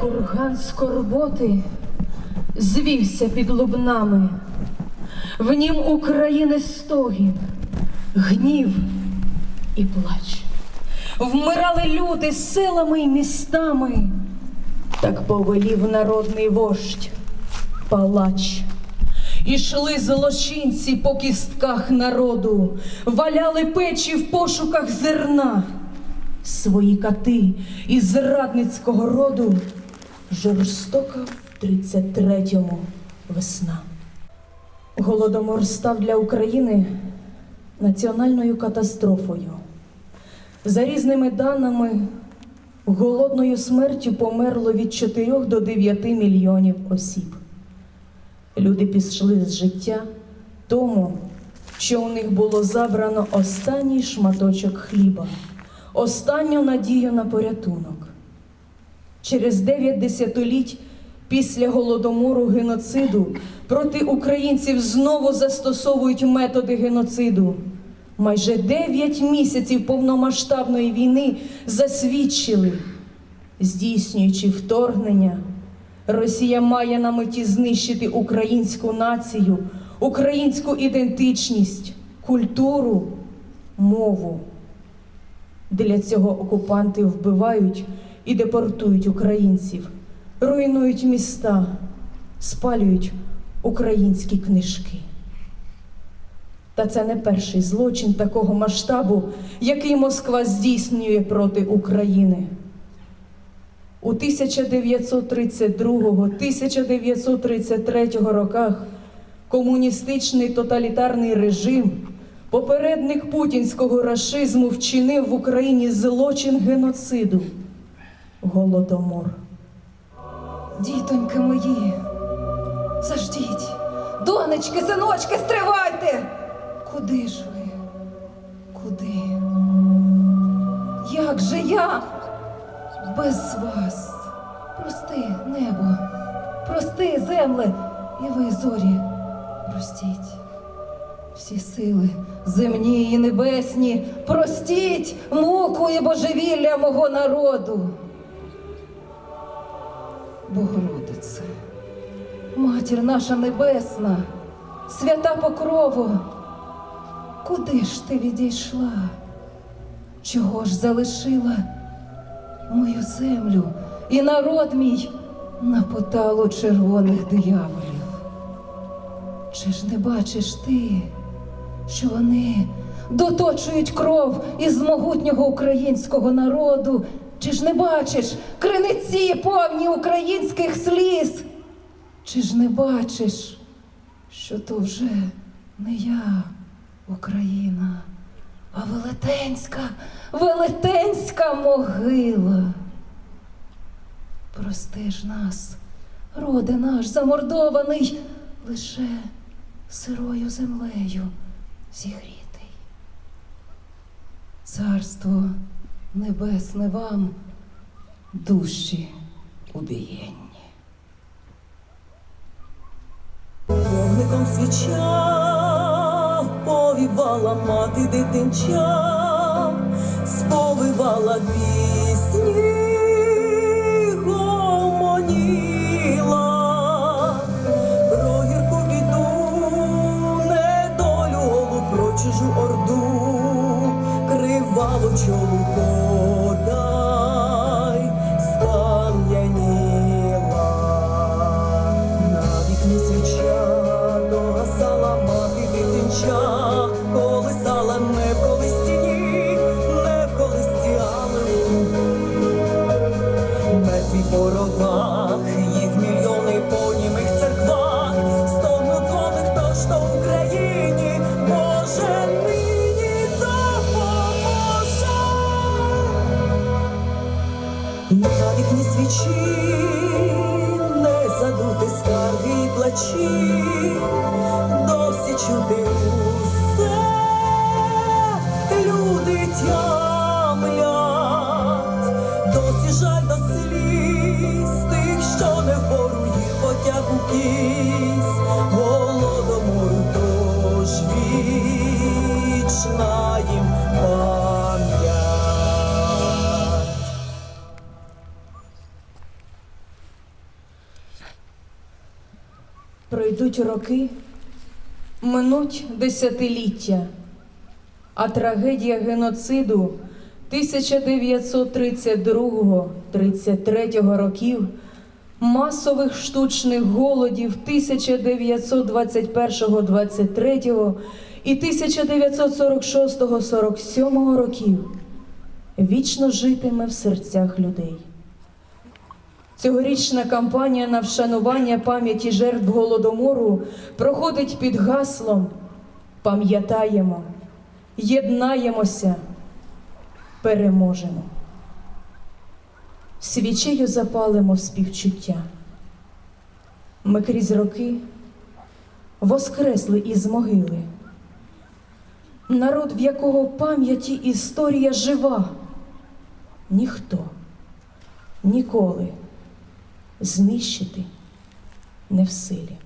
Курган скорботи звівся під лубнами, в нім України стогін, гнів і плач. Вмирали люди селами й містами, так повелів народний вождь палач. Ішли злочинці по кістках народу, валяли печі в пошуках зерна. Свої кати із зрадницького роду жорстока в 33-му весна. Голодомор став для України національною катастрофою. За різними даними, голодною смертю померло від 4 до 9 мільйонів осіб. Люди пішли з життя тому, що у них було забрано останній шматочок хліба, останню надію на порятунок. Через дев'ять десятиліть після голодомору геноциду проти українців знову застосовують методи геноциду. Майже дев'ять місяців повномасштабної війни засвідчили, здійснюючи вторгнення. Росія має на меті знищити українську націю, українську ідентичність, культуру, мову. Для цього окупанти вбивають і депортують українців, руйнують міста, спалюють українські книжки. Та це не перший злочин такого масштабу, який Москва здійснює проти України. У 1932-1933 роках комуністичний тоталітарний режим, попередник путінського рашизму, вчинив в Україні злочин геноциду голодомор. Дітоньки мої, заждіть, донечки, синочки, стривайте! Куди ж ви? Куди? Як же я без вас? Прости, небо, прости, земле, і ви, зорі, простіть. Всі сили земні і небесні, простіть муку і божевілля мого народу. Богородице, матір наша небесна, свята покрово, куди ж ти відійшла? Чого ж залишила мою землю і народ мій на поталу червоних дияволів? Чи ж не бачиш ти, що вони доточують кров із могутнього українського народу? Чи ж не бачиш криниці повні українських сліз? Чи ж не бачиш, що то вже не я, Україна, а велетенська, велетенська могила? Прости ж нас, роде наш замордований, лише сирою землею зігрітий. Царство небесне вам, душі убієнні. Вогником свіча повівала мати дитинча, сповивала пісні, чужу орду, криваву чолу свічі не задути скарги і плачі, досі чути усе, люди тямлять, Пройдуть роки, минуть десятиліття, а трагедія геноциду 1932-33 років, масових штучних голодів 1921-23 і 1946-47 років вічно житиме в серцях людей. Цьогорічна кампанія на вшанування пам'яті жертв голодомору проходить під гаслом Пам'ятаємо, єднаємося, переможемо. Свічею запалимо співчуття. Ми крізь роки воскресли із могили. Народ, в якого пам'яті історія жива, ніхто ніколи знищити не в силі.